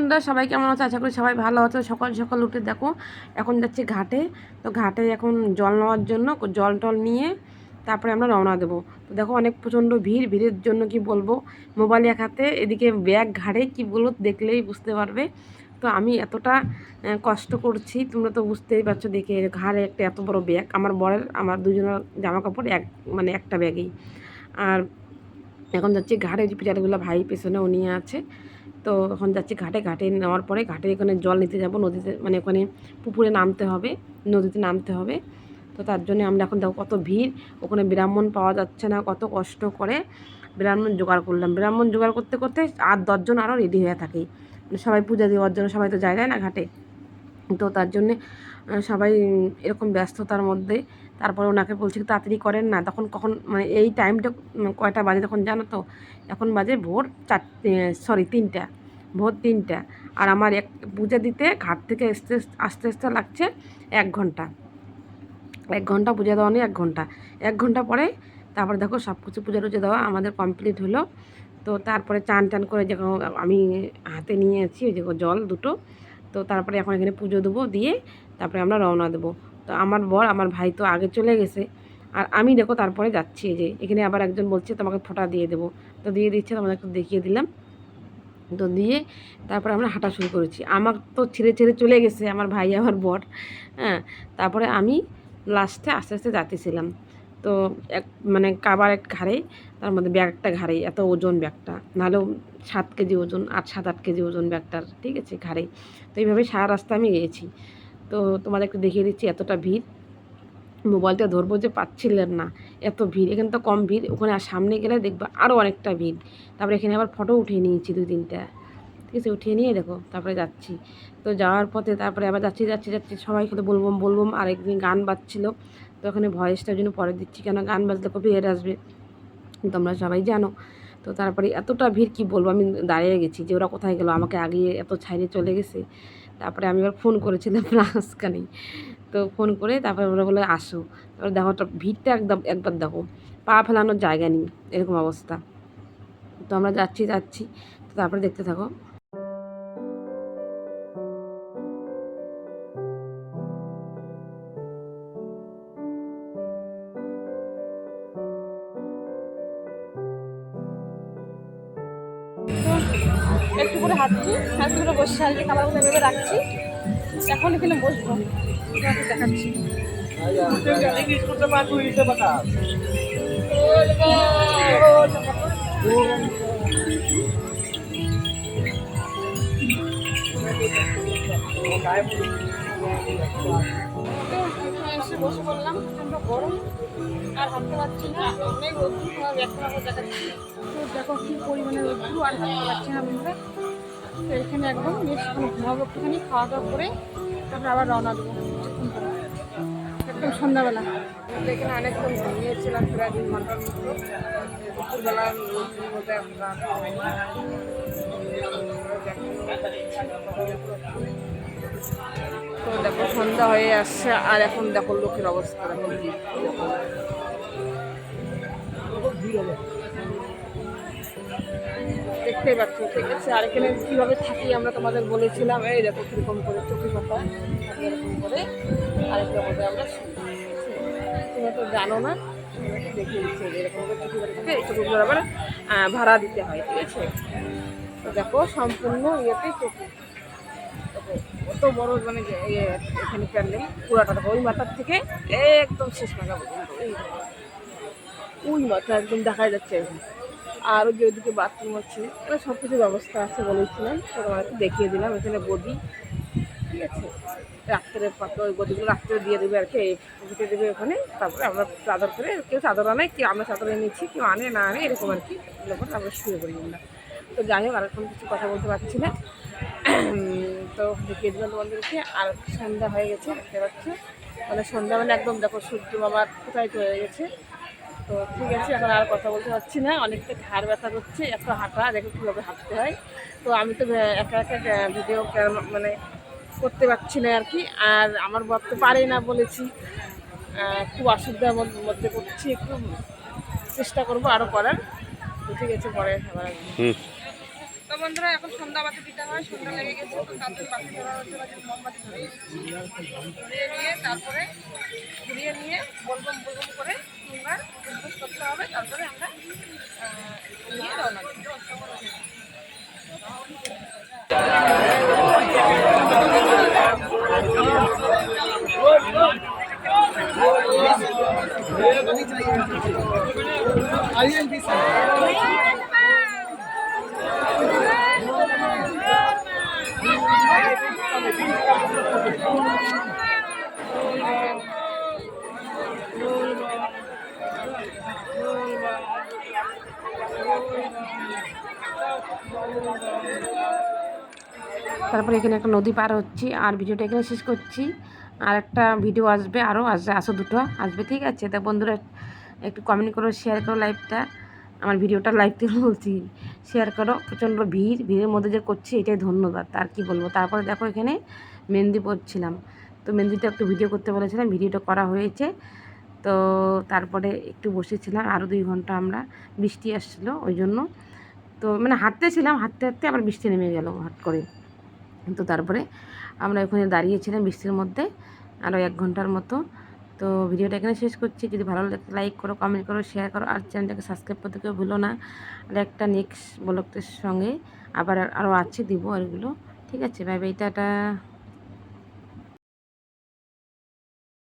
বন্ধুরা, সবাই কেমন আছে? আশা করি সবাই ভালো আছে। সকাল সকাল উঠে দেখো, এখন যাচ্ছি ঘাটে। তো ঘাটে এখন জল নেওয়ার জন্য জল টল নিয়ে তারপরে আমরা রওনা দেবো। তো দেখো অনেক প্রচণ্ড ভিড়। ভিড়ের জন্য কি বলব? মোবাইল এক হাতে এদিকে ব্যাগ ঘাড়ে কি বলব দেখলেই বুঝতে পারবে। তো আমি এতটা কষ্ট করছি, তোমরা তো বুঝতেই পারছ দেখে ঘাড়ে একটা এত বড় ব্যাগ। আমার বরের, আমার দুজনের জামা কাপড় এক মানে একটা ব্যাগেই। আর এখন যাচ্ছি ঘাড়ে যে পিঠাগুলো ভাই পেছনে নিয়ে আছে। তো এখন যাচ্ছি ঘাটে। ঘাটে নেওয়ার পরে ঘাটে এখানে জল নিতে যাব। নদীতে মানে ওখানে পুকুরে নামতে হবে। নদীতে নামতে হবে। তো তার জন্য আমরা এখন দেখো কত ভিড়। ওখানে ব্রাহ্মণ পাওয়া যাচ্ছে না, কত কষ্ট করে ব্রাহ্মণ জোগাড় করলাম। ব্রাহ্মণ জোগাড় করতে করতে আর দশজন আরও রেডি হয়ে থাকে। সবাই পূজা দেওয়ার জন্য সবাই তো যায় না ঘাটে। তো তার জন্যে সবাই এরকম ব্যস্ততার মধ্যে তারপরে ওনাকে বলছি তাড়াতাড়ি করেন না। তখন কখন মানে এই টাইমটা কয়টা বাজে তখন জানো তো? এখন বাজে ভোর চার সরি তিনটা, ভোর তিনটা। আর আমার এক, পূজা দিতে ঘাট থেকে আসতে, আস্তে আস্তে লাগছে এক ঘণ্টা। এক ঘণ্টা পূজা দেওয়া নেই, এক ঘণ্টা। এক ঘণ্টা পরে তারপরে দেখো সব কিছু পূজা টুজা দেওয়া আমাদের কমপ্লিট হলো। তো তারপরে চান টান করে যে আমি হাতে নিয়েছি ওই যে জল দুটো। তো তারপরে এখন এখানে পুজো দেবো দিয়ে তারপরে আমরা রওনা দেবো। তো আমার বর, আমার ভাই তো আগে চলে গেছে। আর আমি দেখো তারপরে যাচ্ছি যে, এখানে আবার একজন বলছে, তোমাকে ফোঁটা দিয়ে দেবো। তো দিয়ে দিচ্ছে, তোমাদের একটু দেখিয়ে দিলাম। তো দিয়ে তারপরে আমরা হাঁটা শুরু করেছি। আমার তো ছেড়ে ছেড়ে চলে গেছে, আমার ভাই, আমার বর হ্যাঁ। তারপরে আমি লাস্টে আস্তে আস্তে যাতেছিলাম তো এক মানে কাবার এক ঘাড়ে, তার মধ্যে ব্যাগটা ঘাড়ে, এত ওজন ব্যাগটা। নাহলেও সাত কেজি ওজন, আট, সাত, আট কেজি ওজন ব্যাগটার, ঠিক আছে, ঘাড়ে। তো এইভাবে সারা রাস্তা আমি গিয়েছি। তো তোমাদের একটু দেখিয়ে দিচ্ছি এতটা ভিড়। মোবাইলটা ধরবো যে পাচ্ছিলেন না, এত ভিড়। এখানে তো কম ভিড়, ওখানে আর সামনে গেলে দেখবে আরও অনেকটা ভিড়। তারপরে এখানে আবার ফটো উঠিয়ে নিয়েছি দুই তিনটা। ঠিক আছে, উঠিয়ে নিয়ে দেখো, তারপরে যাচ্ছি। তো যাওয়ার পথে তারপরে আবার যাচ্ছি যাচ্ছি যাচ্ছি, সবাই খেলে বলবম বলবম আর একদিন গান বাজছিল। তো ওখানে ভয়েসটার জন্য পরে দিচ্ছি, কেন গান বাজলে কপিরাইট আসবে। তোমরা সবাই জানো। তো তারপরে এতটা ভিড় কি বলব, আমি দাঁড়িয়ে গেছি যে ওরা কোথায় গেলো, আমাকে আগে এত ছাইড়ে চলে গেছে। তারপরে আমি এবার ফোন করেছিলাম লাস্টখানেই তো ফোন করে তারপরে ওরা বলে, আসো। তারপরে দেখো ভিড়টা একদম, একবার দেখো, পা ফেলানোর জায়গা নেই, এরকম অবস্থা। তো আমরা যাচ্ছি যাচ্ছি, তো তারপরে দেখতে থাকো একটু করে হাঁটছি, হাঁটতে করে বসে কি খাবার মধ্যে ভেবে রাখছি। এখন এখানে বসবো দেখাচ্ছি। এসে বসে পড়লাম প্রচণ্ড গরম আর হাঁটতে পারছি না তো দেখো কি পরিমাণে রোদ্দুর আর হাঁটতে পারছি না বন্ধুরা। তো এখানে একদম বেশ ঘুমাবো একটুখানি, খাওয়া দাওয়া করে তারপরে আবার রওনা দেবো। একদম সন্ধ্যাবেলা। এখানে অনেকক্ষণ ঘুমিয়েছিলাম, প্রায় দুই ঘণ্টার তো দেখো, সন্ধ্যা হয়ে আসছে, আর এখন দেখো লোকের অবস্থা, দেখো দেখতেই পাচ্ছ, ঠিক আছে? আর এখানে কীভাবে থাকি আমরা তোমাদের বলেছিলাম, এই দেখো কীরকম করে চোখে পাতা এরকম করে। আরেক রকমভাবে আমরা। তোমরা তো জানো না দেখিয়ে দিচ্ছি এরকম করে চোখে পাতা আবার ভাড়া দিতে হয়, ঠিক আছে? তো দেখো, সম্পূর্ণ ইয়েতেই চোখে। কত বড় মানে ইয়ে এখানে প্যান্ডেল পুরাটা ওই মাথার থেকে একদম শেষ মাথা পর্যন্ত। ওই মাথা। একদম দেখা যাচ্ছে এখন। আর যে ওইদিকে বাথরুম আছে মানে সব কিছু ব্যবস্থা আছে বলেছিলাম তোমাকে দেখিয়ে দিলাম, এখানে গদি ঠিক আছে? রাত্রে পাতা ওই গদিগুলো রাত্রে দিয়ে দেবে আর কি ঢুকে দেবে ওখানে, তারপরে আমরা চাদর করে, কেউ চাদর আনে, কেউ আমরা চাদর এনেছি কেউ আনে, না আনে, এরকম আর কি। করে আমরা শুয়ে পড়ি আমরা। তো যাই হোক, আর এখন কিছু কথা বলতে পারছি না। তো দেখিয়ে দিলাম তোমাদেরকে আর সন্ধ্যা হয়ে গেছে, দেখতে পাচ্ছ। মানে সন্ধ্যা মানে একদম দেখো, সূর্য বাবার কোথায় চলে গেছে। তো ঠিক আছে, এখন আর কথা বলতে পারছি না, অনেকটা ঘাড় ব্যথা করছে, এত হাঁটা, দেখো কীভাবে হাঁটতে হয়। তো আমি তো একা একা ভিডিও মানে করতে পারছি না আর কি, আর আমার বর তো পারে না বলেছি। খুব অসুবিধার মধ্যে- করছি, একটু চেষ্টা করব আরও করার। ঠিক আছে, পরে আবার বন্ধুরা, এখন সন্ধ্যা বাতি দিতে হয়, সন্ধ্যা লেগে গেছে, তো তাদের বাতি ধরার যে মোমবাতি ধরিয়ে নিয়ে তারপরে ঘুরিয়ে নিয়ে বলবম বলবম করে তিনবার করতে হবে, তারপরে আমরা নিয়ে রওনা দেবো। তারপরে এখানে একটা নদী পার হচ্ছি, আর ভিডিওটা এখানে শেষ করছি। আর একটা ভিডিও আসবে আরও আসবে, আসো দুটো, আসবে, ঠিক আছে? তা বন্ধুরা, একটু কমেন্ট করো শেয়ার করো লাইভটা আমার ভিডিওটা লাইভ থেকে বলছি। শেয়ার করো, প্রচণ্ড ভিড়, ভিড়ের মধ্যে যে করছি এটাই ধন্যবাদ। আর কি বলব? তারপরে দেখো এখানে মেহেন্দি পড়ছিলাম তো মেহেন্দিতে একটু ভিডিও করতে বলেছিলাম ভিডিওটা করা হয়েছে। তো তারপরে একটু বসেছিলাম আরও দুই ঘণ্টা আমরা বৃষ্টি আসছিল ওই জন্য। তো মানে হাঁটতে ছিলাম, হাঁটতে হাঁটতে আবার বৃষ্টি নেমে গেল হট করে। তো তারপরে আমরা ওখানে দাঁড়িয়েছিলাম বৃষ্টির মধ্যে আরও এক ঘণ্টার মতো। তো ভিডিওটা এখানে শেষ করছি। যদি ভালো লাগে লাইক করো কমেন্ট করো শেয়ার করো, আর চ্যানেলটাকে সাবস্ক্রাইব করতে কেউ ভুলো না। আর একটা নেক্সট ব্লগের সঙ্গে আবার আরও আছে দিব এগুলো। ঠিক আছে ভাই বাই টাটা।